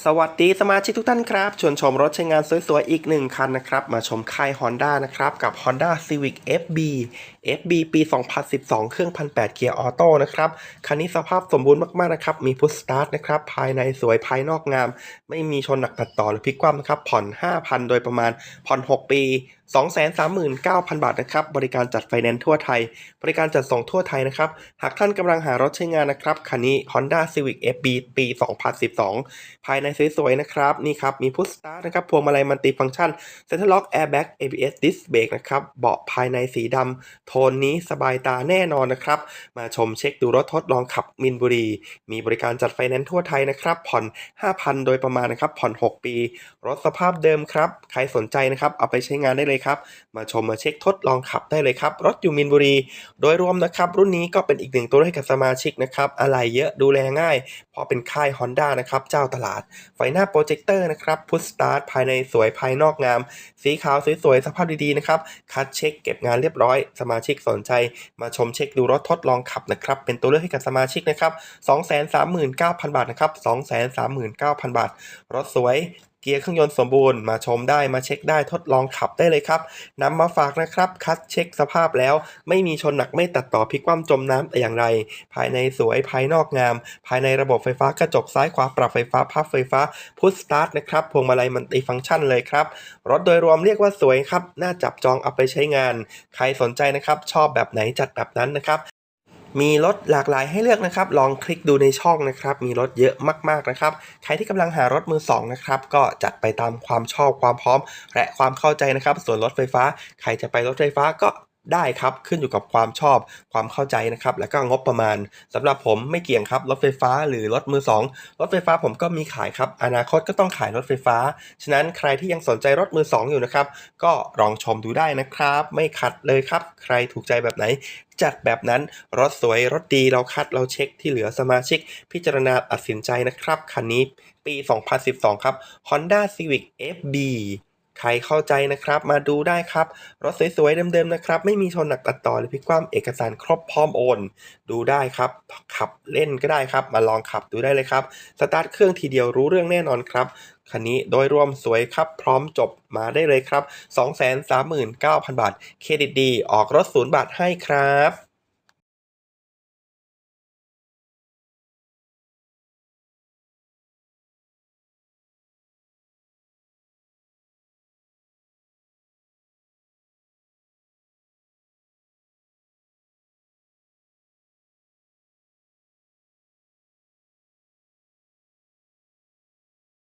สวัสดีสมาชิกทุกท่านครับ ชวนชมรถใช้งานสวยๆ อีกหนึ่งคันนะครับ มาชมค่าย Honda นะครับ กับ Honda Civic FB FB ปี 2012 เครื่อง 1,800 เกียร์ออโต้นะครับ คันนี้สภาพสมบูรณ์มากๆ นะครับ มีพุชสตาร์ทนะครับ ภายในสวยภายนอกงาม ไม่มีชนหนักตัดต่อหรือพลิกคว่ำนะครับ ผ่อน 5,000 โดยประมาณผ่อน 6 ปี 239,000 บาทนะครับ บริการจัดไฟแนนซ์ทั่วไทย บริการจัดส่งทั่วไทยนะครับ หากท่านกำลังหารถใช้งานนะครับ คันนี้ Honda Civic FB ปี 2012 ภายในสวยๆนะครับ นี่ครับ มีพุชสตาร์นะครับ พวงมาลัยมัลติฟังก์ชัน Center Lock Airbag ABS Disc Brake นะครับ เบาะภายในสีดำโทนนี้สบายตาแน่นอนนะครับ มาชมเช็คดูรถทดลองขับมินบุรี มีบริการจัดไฟแนนซ์ทั่วไทยนะครับ ผ่อน 5,000 โดยประมาณนะครับ ผ่อน 6 ปี รถสภาพเดิมครับ ใครสนใจนะครับ เอาไปใช้งานได้เลยครับ มาชมมาเช็คทดลองขับได้เลยครับ รถอยู่มินบุรี โดยรวมนะครับ รุ่นนี้ก็เป็นอีกหนึ่งตัวให้กับสมาชิกนะครับอะไรเยอะดูแลง่าย เพราะเป็นค่าย Honda นะครับเจ้าตลาด ไฟหน้าโปรเจคเตอร์นะครับพุชสตาร์ทภายในสวยภายนอกงาม สีขาวสวยๆสภาพดีๆนะครับคัดเช็คเก็บงานเรียบร้อย สมาชิกสนใจ มาชมเช็คดูรถทดลองขับนะครับเป็นตัวเลือกให้กับสมาชิกนะครับ239,000 บาทนะครับ239,000 บาท รถสวย เกียร์เครื่องยนต์สมบูรณ์มาชมได้มาเช็คได้ทดลองขับได้เลยครับนำมาฝากนะครับ คัดเช็คสภาพแล้ว ไม่มีชนหนักไม่ตัดต่อพลิกคว่ำจมน้ำแต่อย่างไร ภายในสวยภายนอกงาม ภายในระบบไฟฟ้ากระจกซ้ายขวาปรับไฟฟ้าพับไฟฟ้าพุชสตาร์ทนะครับพวงมาลัยมันติฟังก์ชันเลยครับ รถโดยรวมเรียกว่าสวยครับ น่าจับจองเอาไปใช้งาน ใครสนใจนะครับ ชอบแบบไหนจัดแบบนั้นนะครับ มีรถหลากหลายให้เลือกนะครับ ลองคลิกดูในช่องนะครับ มีรถเยอะมากๆนะครับ ใครที่กำลังหารถมือสองนะครับ ก็จัดไปตามความชอบความพร้อม และความเข้าใจนะครับ ส่วนรถไฟฟ้า ใครจะไปรถไฟฟ้าก็ ได้ครับขึ้นอยู่กับความชอบความเข้าใจนะครับแล้วก็งบประมาณสำหรับผมไม่เกี่ยงครับรถไฟฟ้าหรือรถมือสองรถไฟฟ้าผมก็มีขายครับ อนาคตก็ต้องขายรถไฟฟ้า ฉะนั้นใครที่ยังสนใจรถมือสองอยู่นะครับ ก็ลองชมดูได้นะครับ ไม่ขัดเลยครับ ใครถูกใจแบบไหน จัดแบบนั้นรถสวยรถดีเราคัดเราเช็คที่เหลือสมาชิก พิจารณาตัดสินใจนะครับคันนี้ปี 2012 ครับ Honda Civic FB ใครเข้าใจนะครับ มาดูได้ครับ รถสวยๆ เดิมๆนะครับ ไม่มีชนหนักตัดต่อหรือพลิกคว่ำเอกสารครบพร้อมโอน ดูได้ครับ ขับเล่นก็ได้ครับ มาลองขับดูได้เลยครับ สตาร์ทเครื่องทีเดียวรู้เรื่องแน่นอนครับคันนี้โดยรวมสวยครับ พร้อมจบมาได้เลยครับ 239,000 บาท เครดิตดี ออกรถศูนย์บาทให้ครับ